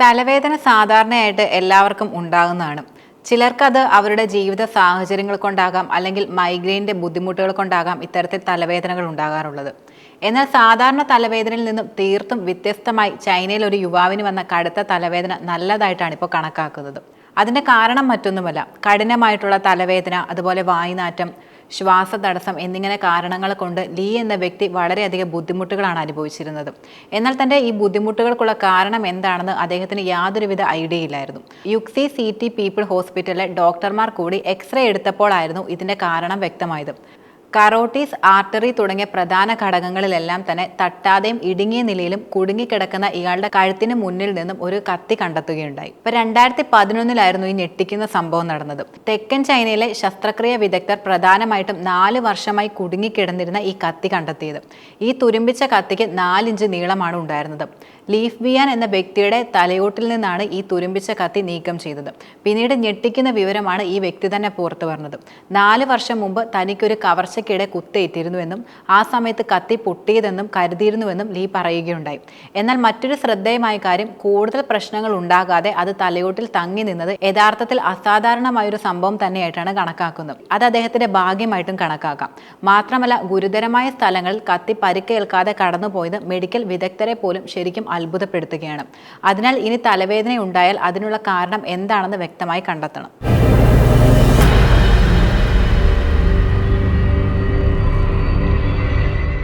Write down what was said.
തലവേദന സാധാരണയായിട്ട് എല്ലാവർക്കും ഉണ്ടാകുന്നതാണ്. ചിലർക്കത് അവരുടെ ജീവിത സാഹചര്യങ്ങൾ കൊണ്ടാകാം അല്ലെങ്കിൽ മൈഗ്രെയിന്റെ ബുദ്ധിമുട്ടുകൾ കൊണ്ടാകാം ഇത്തരത്തിൽ തലവേദനകൾ ഉണ്ടാകാറുള്ളത്. എന്നാൽ സാധാരണ തലവേദനയിൽ നിന്നും തീർത്തും വ്യത്യസ്തമായി ചൈനയിൽ ഒരു യുവാവിന് വന്ന കടുത്ത തലവേദന നല്ലതായിട്ടാണ് ഇപ്പോൾ കണക്കാക്കുന്നത്. അതിന്റെ കാരണം മറ്റൊന്നുമല്ല. കഠിനമായിട്ടുള്ള തലവേദന അതുപോലെ വായുനാറ്റം ശ്വാസതടസ്സം എന്നിങ്ങനെ കാരണങ്ങൾ കൊണ്ട് ലീ എന്ന വ്യക്തി വളരെയധികം ബുദ്ധിമുട്ടുകളാണ് അനുഭവിച്ചിരുന്നത്. എന്നാൽ തന്റെ ഈ ബുദ്ധിമുട്ടുകൾക്കുള്ള കാരണം എന്താണെന്ന് അദ്ദേഹത്തിന് യാതൊരുവിധ ഐഡിയ ഇല്ലായിരുന്നു. യുക്സി സി ടി പീപ്പിൾ ഹോസ്പിറ്റലിലെ ഡോക്ടർമാർ കൂടി എക്സ്റേ എടുത്തപ്പോഴായിരുന്നു ഇതിന്റെ കാരണം വ്യക്തമായത്. കറോട്ടീസ് ആർട്ടറി തുടങ്ങിയ പ്രധാന ഘടകങ്ങളിലെല്ലാം തന്നെ തട്ടാതെയും ഇടുങ്ങിയ നിലയിലും കുടുങ്ങിക്കിടക്കുന്ന ഇയാളുടെ കഴുത്തിന് മുന്നിൽ നിന്നും ഒരു കത്തി കണ്ടെത്തുകയുണ്ടായി. ഇപ്പൊ രണ്ടായിരത്തി പതിനൊന്നിലായിരുന്നു ഈ ഞെട്ടിക്കുന്ന സംഭവം നടന്നത്. തെക്കൻ ചൈനയിലെ ശസ്ത്രക്രിയ വിദഗ്ധർ പ്രധാനമായിട്ടും നാല് വർഷമായി കുടുങ്ങിക്കിടന്നിരുന്ന ഈ കത്തി കണ്ടെത്തിയത്. ഈ തുരുമ്പിച്ച കത്തിക്ക് നാലിഞ്ച് നീളമാണ് ഉണ്ടായിരുന്നത്. ലീഫ് ബിയാൻ എന്ന വ്യക്തിയുടെ തലയോട്ടിൽ നിന്നാണ് ഈ തുരുമ്പിച്ച കത്തി നീക്കം ചെയ്തത്. പിന്നീട് ഞെട്ടിക്കുന്ന വിവരമാണ് ഈ വ്യക്തി തന്നെ പുറത്തു പറഞ്ഞത് നാല് വർഷം മുമ്പ് തനിക്കൊരു കവർച്ചയ്ക്കിടെ കുത്തേറ്റിരുന്നുവെന്നും ആ സമയത്ത് കത്തി പൊട്ടിയതെന്നും കരുതിയിരുന്നുവെന്നും ലീ പറയുകയുണ്ടായി. എന്നാൽ മറ്റൊരു ശ്രദ്ധേയമായ കാര്യം കൂടുതൽ പ്രശ്നങ്ങൾ ഉണ്ടാകാതെ അത് തലയോട്ടിൽ തങ്ങി നിന്നത് യഥാർത്ഥത്തിൽ അസാധാരണമായൊരു സംഭവം തന്നെയായിട്ടാണ് കണക്കാക്കുന്നത്. അത് അദ്ദേഹത്തിന്റെ ഭാഗ്യമായിട്ടും കണക്കാക്കാം. മാത്രമല്ല ഗുരുതരമായ സ്ഥലങ്ങളിൽ കത്തി പരിക്കേൽക്കാതെ കടന്നുപോയത് മെഡിക്കൽ വിദഗ്ധരെ പോലും ശരിക്കും അത്ഭുതപ്പെടുത്തുകയാണ്. അതിനാൽ ഇനി തലവേദന ഉണ്ടായാൽ അതിനുള്ള കാരണം എന്താണെന്ന് വ്യക്തമായി കണ്ടെത്തണം.